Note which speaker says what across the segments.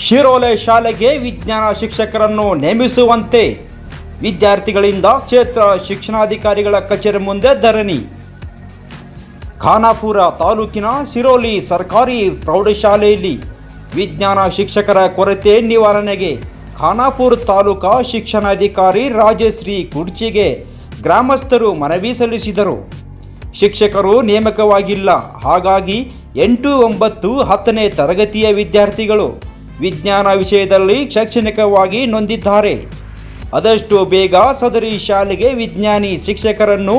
Speaker 1: ಶಿರೋಲೆ ಶಾಲೆಗೆ ವಿಜ್ಞಾನ ಶಿಕ್ಷಕರನ್ನು ನೇಮಿಸುವಂತೆ ವಿದ್ಯಾರ್ಥಿಗಳಿಂದ ಕ್ಷೇತ್ರ ಶಿಕ್ಷಣಾಧಿಕಾರಿಗಳ ಕಚೇರಿ ಮುಂದೆ ಧರಣಿ. ಖಾನಾಪುರ ತಾಲೂಕಿನ ಶಿರೋಲಿ ಸರ್ಕಾರಿ ಪ್ರೌಢಶಾಲೆಯಲ್ಲಿ ವಿಜ್ಞಾನ ಶಿಕ್ಷಕರ ಕೊರತೆ ನಿವಾರಣೆಗೆ ಖಾನಾಪುರ ತಾಲೂಕಾ ಶಿಕ್ಷಣಾಧಿಕಾರಿ ರಾಜಶ್ರೀ ಕುಡ್ಚಿಗೆ ಗ್ರಾಮಸ್ಥರು ಮನವಿ ಸಲ್ಲಿಸಿದರು. ಶಿಕ್ಷಕರು ನೇಮಕವಾಗಿಲ್ಲ. ಹಾಗಾಗಿ ಎಂಟು ಒಂಬತ್ತು ಹತ್ತನೇ ತರಗತಿಯ ವಿದ್ಯಾರ್ಥಿಗಳು ವಿಜ್ಞಾನ ವಿಷಯದಲ್ಲಿ ಶೈಕ್ಷಣಿಕವಾಗಿ ನೊಂದಿದ್ದಾರೆ. ಆದಷ್ಟು ಬೇಗ ಸದರಿ ಶಾಲೆಗೆ ವಿಜ್ಞಾನಿ ಶಿಕ್ಷಕರನ್ನು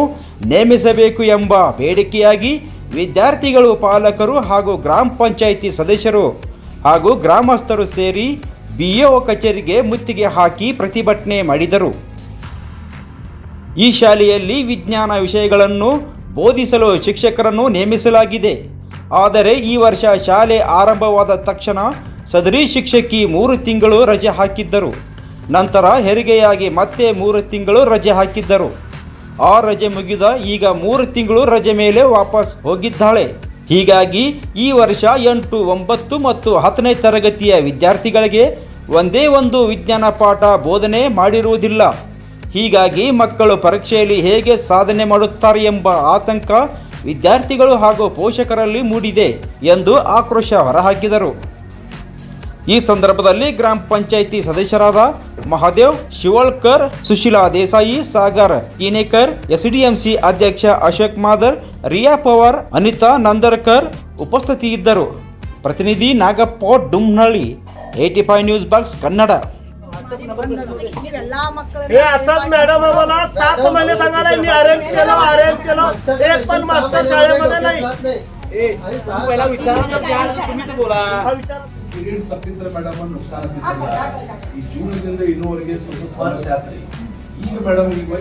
Speaker 1: ನೇಮಿಸಬೇಕು ಎಂಬ ಬೇಡಿಕೆಯಾಗಿ ವಿದ್ಯಾರ್ಥಿಗಳು ಪಾಲಕರು ಹಾಗೂ ಗ್ರಾಮ ಪಂಚಾಯಿತಿ ಸದಸ್ಯರು ಹಾಗೂ ಗ್ರಾಮಸ್ಥರು ಸೇರಿ ಬಿಇಒ ಕಚೇರಿಗೆ ಮುತ್ತಿಗೆ ಹಾಕಿ ಪ್ರತಿಭಟನೆ ಮಾಡಿದರು. ಈ ಶಾಲೆಯಲ್ಲಿ ವಿಜ್ಞಾನ ವಿಷಯಗಳನ್ನು ಬೋಧಿಸಲು ಶಿಕ್ಷಕರನ್ನು ನೇಮಿಸಲಾಗಿದೆ. ಆದರೆ ಈ ವರ್ಷ ಶಾಲೆ ಆರಂಭವಾದ ತಕ್ಷಣ ಸದರಿ ಶಿಕ್ಷಕಿ ಮೂರು ತಿಂಗಳು ರಜೆ ಹಾಕಿದ್ದರು. ನಂತರ ಹೆರಿಗೆಯಾಗಿ ಮತ್ತೆ ಮೂರು ತಿಂಗಳು ರಜೆ ಹಾಕಿದ್ದರು. ಆ ರಜೆ ಮುಗಿದ ಈಗ ಮೂರು ತಿಂಗಳು ರಜೆ ಮೇಲೆ ವಾಪಸ್ ಹೋಗಿದ್ದಾಳೆ. ಹೀಗಾಗಿ ಈ ವರ್ಷ ಎಂಟು, ಒಂಬತ್ತು ಮತ್ತು ಹತ್ತನೇ ತರಗತಿಯ ವಿದ್ಯಾರ್ಥಿಗಳಿಗೆ ಒಂದೇ ಒಂದು ವಿಜ್ಞಾನ ಪಾಠ ಬೋಧನೆ ಮಾಡಿರುವುದಿಲ್ಲ. ಹೀಗಾಗಿ ಮಕ್ಕಳು ಪರೀಕ್ಷೆಯಲ್ಲಿ ಹೇಗೆ ಸಾಧನೆ ಮಾಡುತ್ತಾರೆ ಎಂಬ ಆತಂಕ ವಿದ್ಯಾರ್ಥಿಗಳು ಹಾಗೂ ಪೋಷಕರಲ್ಲಿ ಮೂಡಿದೆ ಎಂದು ಆಕ್ರೋಶ ಹೊರಹಾಕಿದರು. ಈ ಸಂದರ್ಭದಲ್ಲಿ ಗ್ರಾಮ ಪಂಚಾಯಿತಿ ಸದಸ್ಯರಾದ ಮಹಾದೇವ್ ಶಿವಳ್ಕರ್ ಸುಶೀಲಾ ದೇಸಾಯಿ ಸಾಗರ್ ಕಿನೇಕರ್ ಎಸ್ಡಿಎಂಸಿ ಅಧ್ಯಕ್ಷ ಅಶೋಕ್ ಮಾದರ್ ರಿಯಾ ಪವಾರ್ ಅನಿತಾ ನಂದರ್ಕರ್ ಉಪಸ್ಥಿತಿ ಇದ್ದರು ಪ್ರತಿನಿಧಿ Nagappa Dumnalli eighty five news
Speaker 2: box Kannada.
Speaker 3: हे असंच मॅडम मला सात महिने सांगायला मी केलं केलं पण नाही
Speaker 4: पहिला
Speaker 5: ಪಿರಿಯಡ್ ತಪ್ಪಿದ್ರೆ ಮೇಡಮ್ ನುಕ್ಸಾನ ಈ ಜೂನ್ದಿಂದ ಇನ್ನೂವರೆಗೆ ಸ್ವಲ್ಪ ಸಮಸ್ಯೆ ಆತ್ರಿ. ಈಗ ಮೇಡಮ್ ಈಗ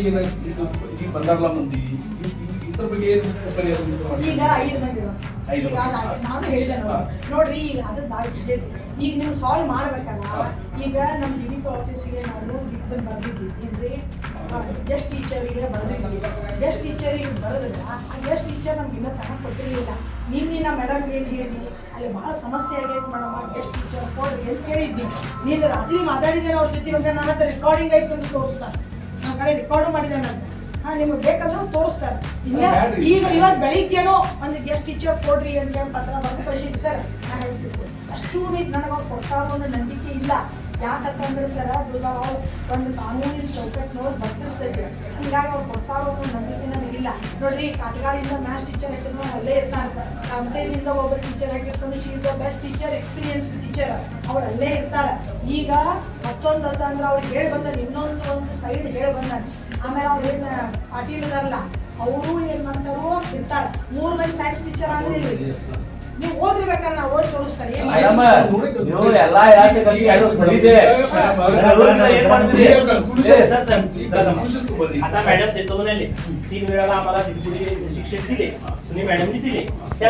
Speaker 5: ಏನು ಇದು ಈಗ ಬಂದಾರಲ್ಲ ಮಂದಿ? ಇದ್ರ ಬಗ್ಗೆ ಏನು ಪರಿಹಾರ
Speaker 2: ಐದು. ನೋಡ್ರಿ ಈಗ ಅದು ಈಗ ನೀವು ಸಾಲ್ವ್ ಮಾಡ್ಬೇಕಲ್ಲ. ಈಗ ನಮ್ಮ ಡಿ ಡಿ ಪಿ ಆಫೀಸಿಗೆ ನಾವು ಇದನ್ನ ಬರ್ದಿದ್ವಿ ಏನ್ರಿ ಗೆಸ್ಟ್ ಟೀಚರಿಗೆ ಬರ್ದಿದ್ವಿ ಗೆಸ್ಟ್ ಟೀಚರಿಗೆ ಬರೆದ್ರೆ ಆ ಗೆಸ್ಟ್ ಟೀಚರ್ ನಮ್ಗೆ ಇನ್ನೂ ತನಕ ಕೊಟ್ಟಿರಲಿಲ್ಲ ನಿನ್ನ ಮೇಡಮ್ ಏನು ಹೇಳಿ ಅಲ್ಲಿ ಭಾಳ ಸಮಸ್ಯೆ ಆಗೈತೆ ಮೇಡಮ್ ಗೆಸ್ಟ್ ಟೀಚರ್ ಕೊಡ್ರಿ ಅಂತ ಹೇಳಿದ್ದಿ ನೀನು ರಾತ್ರಿ ಮಾತಾಡಿದ್ದೇನೆ ಅವ್ರ ಜೊತೆ ಇವಾಗ ನನ್ನ ಹತ್ರ ರೆಕಾರ್ಡಿಂಗ್ ಆಯ್ತು ಅಂತ ತೋರಿಸ್ತಾರೆ ನನ್ನ ಕಡೆ ರೆಕಾರ್ಡ್ ಮಾಡಿದ್ದೇನೆ ಅಂತ. ಹಾಂ ನಿಮಗೆ ಬೇಕಂದ್ರೆ ತೋರಿಸ್ತಾರೆ. ಈಗ ಇವತ್ತು ಬೆಳಿಗ್ಗೆನೋ ಒಂದು ಗೆಸ್ಟ್ ಟೀಚರ್ ಕೊಡ್ರಿ ಅಂತ ಪತ್ರ ಬಂದು ಕಳಿಸಿದ್ವಿ ಸರ್ ನಾನು ಹೇಳ್ತಿದ್ದೆ. ಅಷ್ಟು ನೀರು ನನಗೆ ಅವ್ರು ಕೊಡ್ತಾರೋ ಅನ್ನೋ ನಂಬಿಕೆ ಇಲ್ಲ. ಯಾಕಂತಂದ್ರೆ ಸರ್ ದೋಸ್ ಆರ್ ಆಲ್ ಒಂದು ಕಾನೂನಿನ ಚೌಕಟ್ಟಿನೊಳಗೆ ಬರ್ತಿರ್ತೈತೆ. ಹಂಗಾಗಿ ಅವ್ರು ಕೊಡ್ತಾರೋ ಅನ್ನೋ ನಂಬಿಕೆ ನನಗಿಲ್ಲ ನೋಡ್ರಿ ಕಾಟಗಾಳಿಂದ ಮ್ಯಾಥ್ಸ್ ಟೀಚರ್ ಹಾಕಿದ್ರು ಅಲ್ಲೇ ಇರ್ತಾರೆ. ಕಂಪ್ಲೇನಿಂದ ಒಬ್ಬ teacher ಹಾಕಿರ್ತಾನೆ she is the best teacher experience teacher ಅವ್ರು ಅಲ್ಲೇ ಇರ್ತಾರೆ. ಈಗ ಮತ್ತೊಂದು ಅಂತಂದ್ರೆ ಅವ್ರಿಗೆ ಹೇಳಿ ಬಂದ ಇನ್ನೊಂದು ಒಂದು ಸೈಡ್ ಹೇಳಿ ಬಂದ ಆಮೇಲೆ ಅವ್ರು ಏನು ಪಾಟೀಲ್ ಇದಾರಲ್ಲ ಅವರು ಏನ್ ಮಾಡ್ತಾರೋ ಇರ್ತಾರೆ ಮೂರ್ ಮಂದಿ ಸೈನ್ಸ್ ಟೀಚರ್ ಆದ್ರೆ ಇಲ್ಲಿ
Speaker 5: Yes, sir.
Speaker 2: ನೀವು ಓದಿರ್ಬೇಕಾದ್ರೆ ನಾವು ಓದಿ ತೋರಿಸ್ತಾರೆ ಏನ್
Speaker 5: ಆಯ್ತು.
Speaker 4: ಮೇಡಮ್ ನೀವು ಎಲ್ಲಾ ಹೇಳತ್ತೀರಿ ಅದು ಸರಿದೆ ಏನ್ ಮಾಡ್ತೀರಿ सर सर आता मॅडम चेतवलेले तीन वेळाला आम्हाला दिलपुडी शिक्षक दिले सुनी मॅडमनी दिले त्या